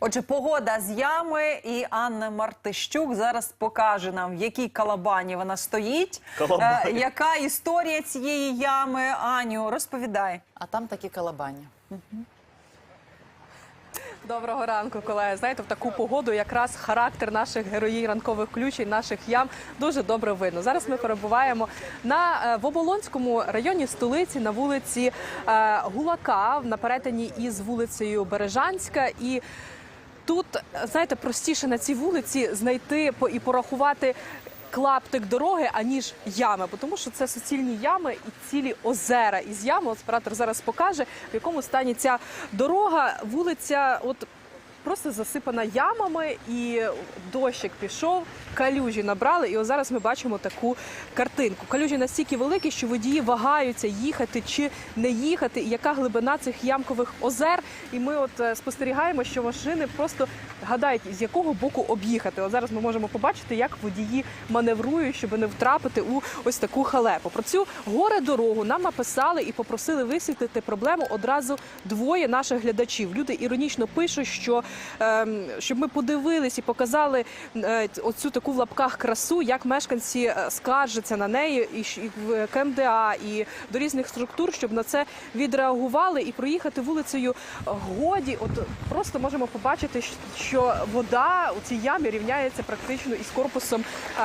Отже, погода з ями і Анна Мартищук зараз покаже нам, в якій калабані вона стоїть. Калабані. Е, яка історія цієї ями? Аню, розповідай. А там такі калабання. Доброго ранку, колеги. Знаєте, в таку погоду якраз характер наших героїв ранкових включень, наших ям дуже добре видно. Зараз ми перебуваємо на е, в Оболонському районі столиці на вулиці е, Гулака на перетині із вулицею Бережанська і. Тут знаєте, простіше на цій вулиці знайти і порахувати клаптик дороги, аніж ями, тому що це суцільні ями і цілі озера із ями. От оператор зараз покаже, в якому стані ця дорога, вулиця. От Просто засипана ямами, і дощик пішов, калюжі набрали. І ось зараз ми бачимо таку картинку. Калюжі настільки великі, що водії вагаються їхати чи не їхати, і яка глибина цих ямкових озер. І ми от е, спостерігаємо, що машини просто гадають, з якого боку об'їхати. От зараз ми можемо побачити, як водії маневрують, щоб не втрапити у ось таку халепу. Про цю горе дорогу нам написали і попросили висвітлити проблему одразу двоє наших глядачів. Люди іронічно пишуть, що щоб ми подивились і показали е, оцю таку в лапках красу, як мешканці е, скаржаться на неї і, в КМДА, і до різних структур, щоб на це відреагували і проїхати вулицею годі. От просто можемо побачити, що вода у цій ямі рівняється практично із корпусом е,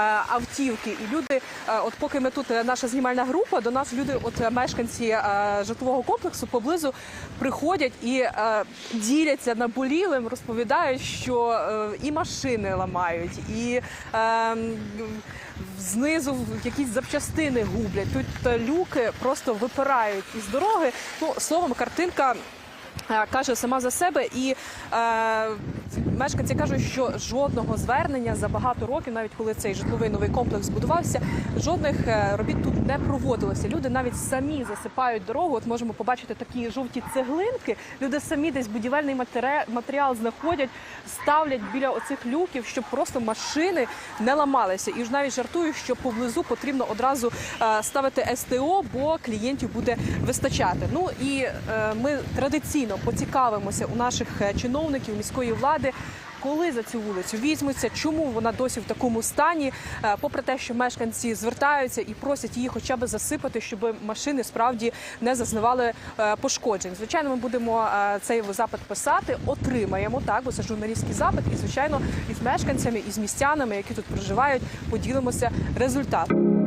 автівки. І люди, е, от поки ми тут е, наша знімальна група, до нас люди, от е, мешканці житлового комплексу поблизу приходять і діляться наболілим, розповідають, що і машини ламають, і знизу якісь запчастини гублять. Тут люки просто випирають із дороги. Ну словом, картинка. Е, Каже сама за себе, і е, мешканці кажуть, що жодного звернення за багато років, навіть коли цей житловий новий комплекс збудувався, жодних е, робіт тут не проводилося. Люди навіть самі засипають дорогу. От можемо побачити такі жовті цеглинки. Люди самі десь будівельний матері- матеріал знаходять, ставлять біля оцих люків, щоб просто машини не ламалися. І ж навіть жартую, що поблизу потрібно одразу е, ставити СТО, бо клієнтів буде вистачати. Ну і е, ми традиційно поцікавимося у наших е, чиновників міської влади. Коли за цю вулицю візьмуться, чому вона досі в такому стані? Е, Попри те, що мешканці звертаються і просять її хоча б засипати, щоб машини справді не зазнавали е, пошкоджень. Звичайно, ми будемо цей запит писати, отримаємо так, бо це журналістський запит. І звичайно, із мешканцями, і з містянами, які тут проживають, поділимося результатом.